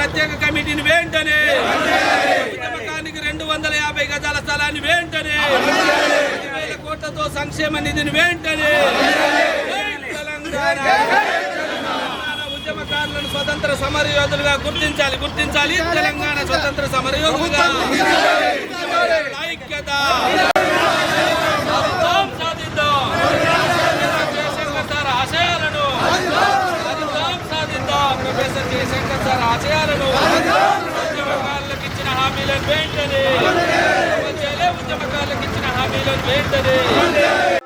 ప్రత్యేక కమిటీని వెంటనే ఉద్యమకానికి రెండు వందల యాభై గజాల స్థలాన్ని వెంటనే వేల కోట్లతో సంక్షేమ నిధిని వెంటనే తెలంగాణ ఉద్యమకారులను స్వతంత్ర సమర యోధులుగా గుర్తించాలి గుర్తించాలి. తెలంగాణ స్వతంత్ర సమర యోధులుగా ఐక్యత. హామీలను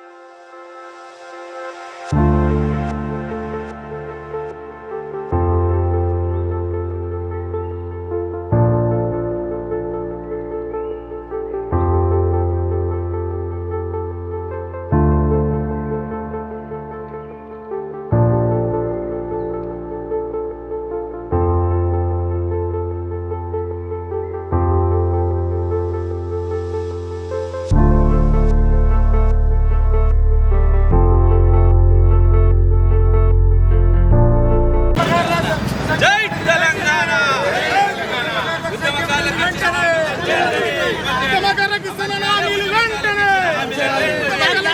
ఉద్యమకారులకు హామీలు వెంటనే! రెండు వందల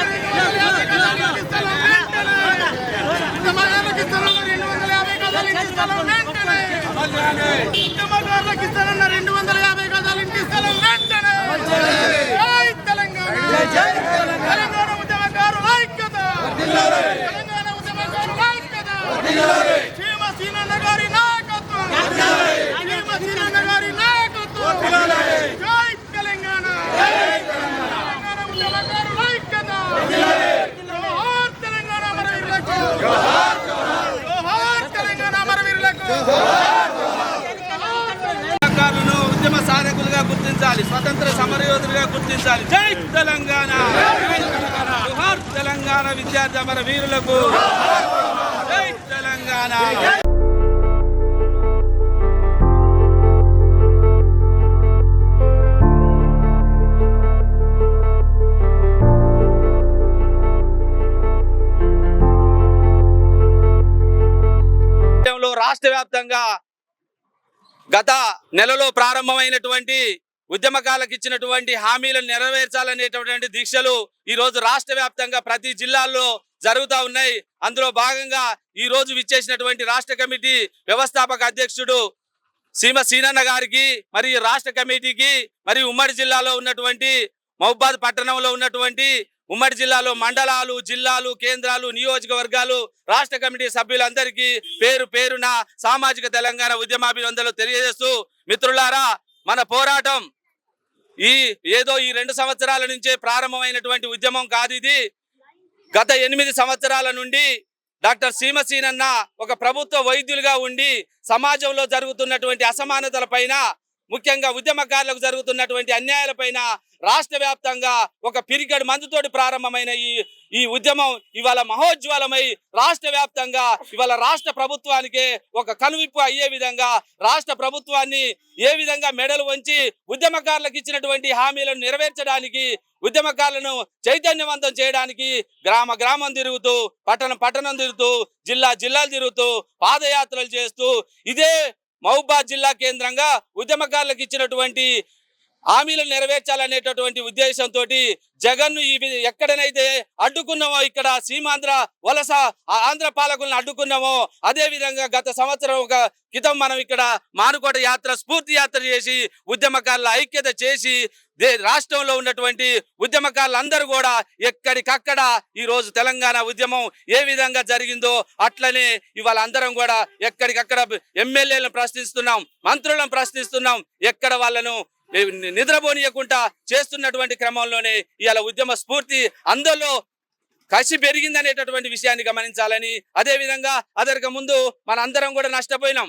యాభై గజాల ఇంటి స్థలం వెంటనే రెండు వందల యాభై గజాల ఇంటి స్థలం వెంటనే జై తెలంగాణ తెలంగాణ ఉద్యమకారుల ఐక్యత తెలంగాణ ఉద్యమకారుల ఐక్యత చీమ సీనన్న గారి నాయకత్వం చీమ సీనన్న గారి నాయకత్వం జై తెలంగాణ తెలంగాణ ఉద్యమకారుల ఐక్యత జోహార్ తెలంగాణ అమరవీరులకు జోహార్ తెలంగాణ అమరవీరులకు జోహార్ ఉద్యమకారులను ఉద్యమ సాధకులుగా గుర్తించాలి స్వాతంత్ర సమరయోధులుగా గుర్తించాలి. జై తెలంగాణ. జోహార్ తెలంగాణ విద్యార్థి అమర వీరులకు జై తెలంగాణ. రాష్ట్ర వ్యాప్తంగా గత నెలలో ప్రారంభమైనటువంటి ఉద్యమకాలకు ఇచ్చినటువంటి హామీలను నెరవేర్చాలనేటటువంటి దీక్షలు ఈ రోజు రాష్ట్ర వ్యాప్తంగా ప్రతి జిల్లాల్లో జరుగుతూ ఉన్నాయి. అందులో భాగంగా ఈ రోజు విచ్చేసినటువంటి రాష్ట్ర కమిటీ వ్యవస్థాపక అధ్యక్షుడు సీమ సీనన్న గారికి మరియు రాష్ట్ర కమిటీకి మరియు ఉమ్మడి జిల్లాలో ఉన్నటువంటి మహబాద్ పట్టణంలో ఉన్నటువంటి ఉమ్మడి జిల్లాలో మండలాలు జిల్లాలు కేంద్రాలు నియోజకవర్గాలు రాష్ట్ర కమిటీ సభ్యులందరికీ పేరు పేరున సామాజిక తెలంగాణ ఉద్యమాభినందనలు తెలియజేస్తూ మిత్రులారా మన పోరాటం ఈ ఏదో ఈ రెండు సంవత్సరాల నుంచే ప్రారంభమైనటువంటి ఉద్యమం కాదు ఇది. గత ఎనిమిది సంవత్సరాల నుండి డాక్టర్ సీమసీనన్న ఒక ప్రభుత్వ వైద్యులుగా ఉండి సమాజంలో జరుగుతున్నటువంటి అసమానతల పైన ముఖ్యంగా ఉద్యమకారులకు జరుగుతున్నటువంటి అన్యాయాలపైన రాష్ట్ర వ్యాప్తంగా ఒక పిరిగడ్ మందుతోటి ప్రారంభమైన ఈ ఈ ఉద్యమం ఇవాళ మహోజ్వలమై రాష్ట్ర వ్యాప్తంగా ఇవాళ రాష్ట్ర ప్రభుత్వానికే ఒక కనువిప్పు అయ్యే విధంగా రాష్ట్ర ప్రభుత్వాన్ని ఏ విధంగా మెడలు వంచి ఉద్యమకారులకు ఇచ్చినటువంటి హామీలను నెరవేర్చడానికి ఉద్యమకారులను చైతన్యవంతం చేయడానికి గ్రామ గ్రామం తిరుగుతూ పట్టణం పట్టణం తిరుగుతూ జిల్లా జిల్లాలు తిరుగుతూ పాదయాత్రలు చేస్తూ ఇదే మహబూబాద్ జిల్లా కేంద్రంగా ఉద్యమకారులకు ఇచ్చినటువంటి హామీలను నెరవేర్చాలనేటటువంటి ఉద్దేశంతో జగన్ ఈ ఎక్కడనైతే అడ్డుకున్నామో ఇక్కడ సీమాంధ్ర వలస ఆంధ్ర పాలకులను అడ్డుకున్నామో అదే విధంగా గత సంవత్సరం ఒక క్రితం మనం ఇక్కడ మానుకోట యాత్ర స్ఫూర్తి యాత్ర చేసి ఉద్యమకారుల ఐక్యత చేసి రాష్ట్రంలో ఉన్నటువంటి ఉద్యమకారులందరూ కూడా ఎక్కడికక్కడ ఈ రోజు తెలంగాణ ఉద్యమం ఏ విధంగా జరిగిందో అట్లనే ఇవాళ అందరం కూడా ఎక్కడికక్కడ ఎమ్మెల్యేలను ప్రశ్నిస్తున్నాం మంత్రులను ప్రశ్నిస్తున్నాం ఎక్కడ వాళ్ళను నిద్రపోనియకుండా చేస్తున్నటువంటి క్రమంలోనే ఇవాళ ఉద్యమ స్ఫూర్తి అందరిలో కసి పెరిగిందనేటటువంటి విషయాన్ని గమనించాలని అదే విధంగా అదరికి ముందు మన అందరం కూడా నష్టపోయినాం.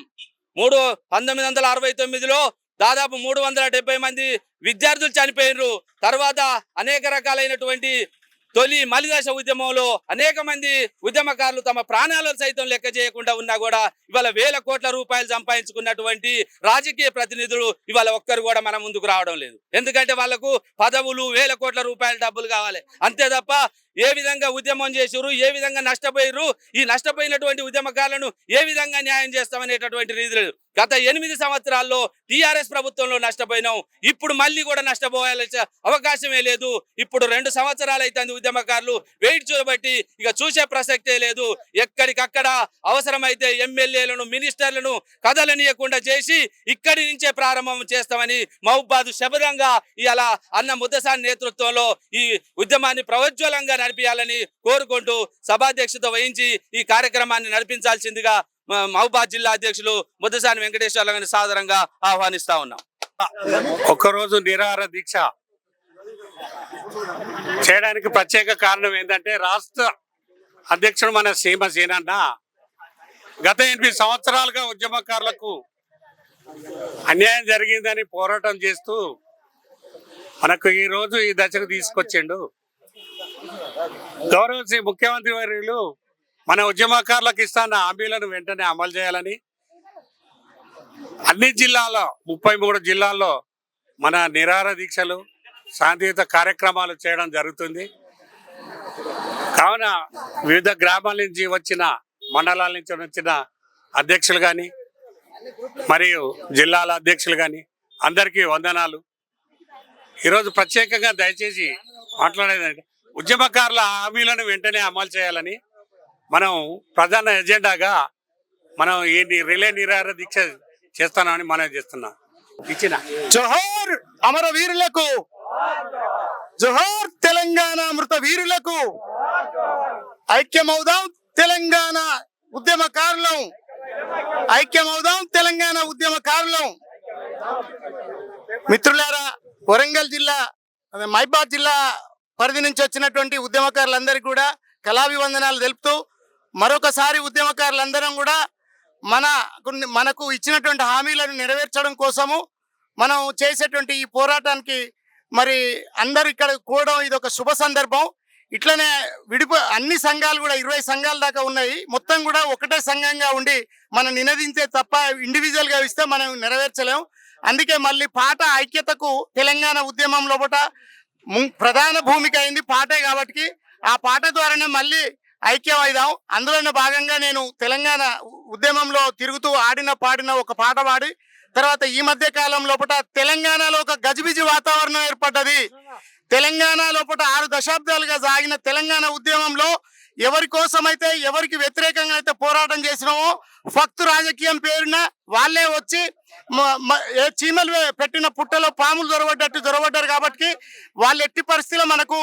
మూడు పంతొమ్మిది వందల అరవై తొమ్మిదిలో దాదాపు మూడు వందల డెబ్బై మంది విద్యార్థులు చనిపోయినరు. తర్వాత అనేక రకాలైనటువంటి తొలి మలిదశ ఉద్యమంలో అనేక మంది ఉద్యమకారులు తమ ప్రాణాలను సైతం లెక్క చేయకుండా ఉన్నా కూడా ఇవాళ వేల కోట్ల రూపాయలు సంపాదించుకున్నటువంటి రాజకీయ ప్రతినిధులు ఇవాళ ఒక్కరు కూడా మన ముందుకు రావడం లేదు. ఎందుకంటే వాళ్ళకు పదవులు వేల కోట్ల రూపాయల డబ్బులు కావాలి. అంతే తప్ప ఏ విధంగా ఉద్యమం చేసిర్రు ఏ విధంగా నష్టపోయారు ఈ నష్టపోయినటువంటి ఉద్యమకారులను ఏ విధంగా న్యాయం చేస్తామనేటటువంటి రీతిలో గత ఎనిమిది సంవత్సరాల్లో టీఆర్ఎస్ ప్రభుత్వంలో నష్టపోయినాం. ఇప్పుడు మళ్ళీ కూడా నష్టపోయాల్సిన అవకాశమే లేదు. ఇప్పుడు రెండు సంవత్సరాలు అయితే ఉద్యమకారులు వెయిట్ చూడబట్టి ఇక చూసే ప్రసక్తే లేదు. ఎక్కడికక్కడ అవసరమైతే ఎమ్మెల్యేలను మినిస్టర్లను కదలనీయకుండా చేసి ఇక్కడి నుంచే ప్రారంభం చేస్తామని మహబాదు శబరంగా ఇలా అన్న ముద్దసాని నేతృత్వంలో ఈ ఉద్యమాన్ని ప్రవజ్వలంగా నడిపించాలని కోరుకుంటూ సభాధ్యక్షత వహించి ఈ కార్యక్రమాన్ని నడిపించాల్సిందిగా మ- మహబాద్ జిల్లా అధ్యక్షులు ముద్దసాని వెంకటేశ్వర్ల గారిని సాదరంగా ఆహ్వానిస్తా ఉన్నాం. ఒక్కరోజు నిరాహార దీక్ష చేయడానికి ప్రత్యేక కారణం ఏంటంటే రాష్ట్ర అధ్యక్షుడు మన సీమ సీనన్న గత ఎనిమిది సంవత్సరాలుగా ఉద్యమకారులకు అన్యాయం జరిగిందని పోరాటం చేస్తూ మనకు ఈ రోజు ఈ దశకు తీసుకొచ్చిండు. గౌరవ శ్రీ ముఖ్యమంత్రి వర్యులు మన ఉద్యమకారులకు ఇస్తున్న హామీలను వెంటనే అమలు చేయాలని అన్ని జిల్లాల్లో ముప్పై మూడు జిల్లాల్లో మన నిరాహార దీక్షలు శాంతియుత కార్యక్రమాలు చేయడం జరుగుతుంది. కావున వివిధ గ్రామాల నుంచి వచ్చిన మండలాల నుంచి వచ్చిన అధ్యక్షులు కానీ మరియు జిల్లాల అధ్యక్షులు కానీ అందరికీ వందనాలు. ఈరోజు ప్రత్యేకంగా దయచేసి మాట్లాడేదంటే ఉద్యమకారుల హామీలను వెంటనే అమలు చేయాలని మనం ప్రధాన ఎజెండాగా మనం ఈ రిలే నిరాహార దీక్ష చేస్తానని మనం చేస్తున్నాం. ఇచ్చిన. జోహార్ అమర వీరులకు జోహార్ తెలంగాణ మృత వీరులకు ఐక్యమవుదాం తెలంగాణ ఉద్యమకారులం. ఐక్యమవుదాం తెలంగాణ ఉద్యమకారులం. మిత్రులారా వరంగల్ జిల్లా మైబాద్ జిల్లా పరిధి నుంచి వచ్చినటువంటి ఉద్యమకారులందరికీ కూడా కళాభివందనాలు తెలుపుతూ మరొకసారి ఉద్యమకారులందరం కూడా మన మనకు ఇచ్చినటువంటి హామీలను నెరవేర్చడం కోసము మనం చేసేటువంటి ఈ పోరాటానికి మరి అందరు ఇక్కడ కూడడం ఇది ఒక శుభ సందర్భం. ఇట్లనే విడిపో అన్ని సంఘాలు కూడా ఇరవై సంఘాల దాకా ఉన్నాయి. మొత్తం కూడా ఒకటే సంఘంగా ఉండి మనం నినదించే తప్ప ఇండివిజువల్గా ఇస్తే మనం నెరవేర్చలేము అందుకే మళ్ళీ పాట ఐక్యతకు తెలంగాణ ఉద్యమం లోపల ప్రధాన భూమిక అయింది పాటే కాబట్టి ఆ పాట ద్వారానే మళ్ళీ ఐక్యం అయిదాం అందులోనే భాగంగా నేను తెలంగాణ ఉద్యమంలో తిరుగుతూ ఆడిన పాడిన ఒక పాట పాడి తర్వాత ఈ మధ్య కాలం లోపల తెలంగాణలో ఒక గజిబిజి వాతావరణం ఏర్పడ్డది. తెలంగాణ లోపల ఆరు దశాబ్దాలుగా సాగిన తెలంగాణ ఉద్యమంలో ఎవరి కోసమైతే ఎవరికి వ్యతిరేకంగా అయితే పోరాటం చేసినామో ఫక్తు రాజకీయం పేరున వాళ్ళే వచ్చి ఏ చీమలు పెట్టిన పుట్టలో పాములు దొరబడ్డట్టు దొరబడ్డారు కాబట్టి వాళ్ళు ఎట్టి పరిస్థితిలో మనకు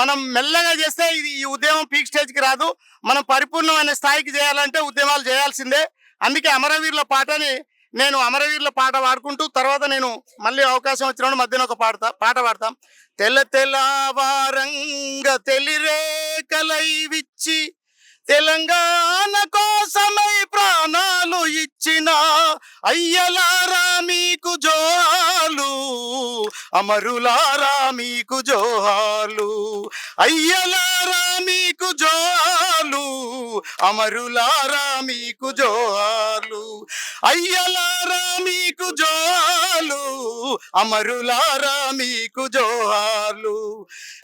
మనం మెల్లగా చేస్తే ఇది ఈ ఉద్యమం పీక్ స్టేజ్కి రాదు. మనం పరిపూర్ణమైన స్థాయికి చేయాలంటే ఉద్యమాలు చేయాల్సిందే. అందుకే అమరవీరుల పాటని నేను అమరవీరుల పాట పాడుకుంటూ తర్వాత నేను మళ్ళీ అవకాశం వచ్చినప్పుడు మధ్యన ఒక పాడతా పాట పాడతాం. తెల్ల తెల్లవారంగ తెలిరేకలై విచ్చి తెలంగాణ కోసమై ప్రాణాలు ఇచ్చిన అయ్యలారా మీకు జోహాలు అమరులారా మీకు జోహాలు అయ్యలారా మీకు జోహాలు అమరులారా మీకు జోహాలు అయ్యలారా మీకు జోహాలు అమరులారా మీకు జోహాలు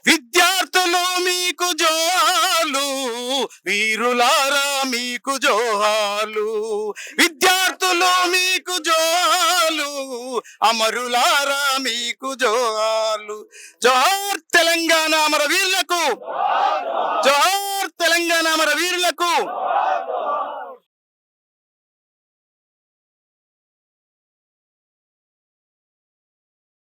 విద్యార్థులు మీకు జోహాలు వీరులారా మీకు జోహాలు విద్యార్థులు మీకు జోహాలు అమరులారా మీకు జోహాలు జోహార్ తెలంగాణ అమర వీరులకు జోహార్ తెలంగాణ అమర వీరులకు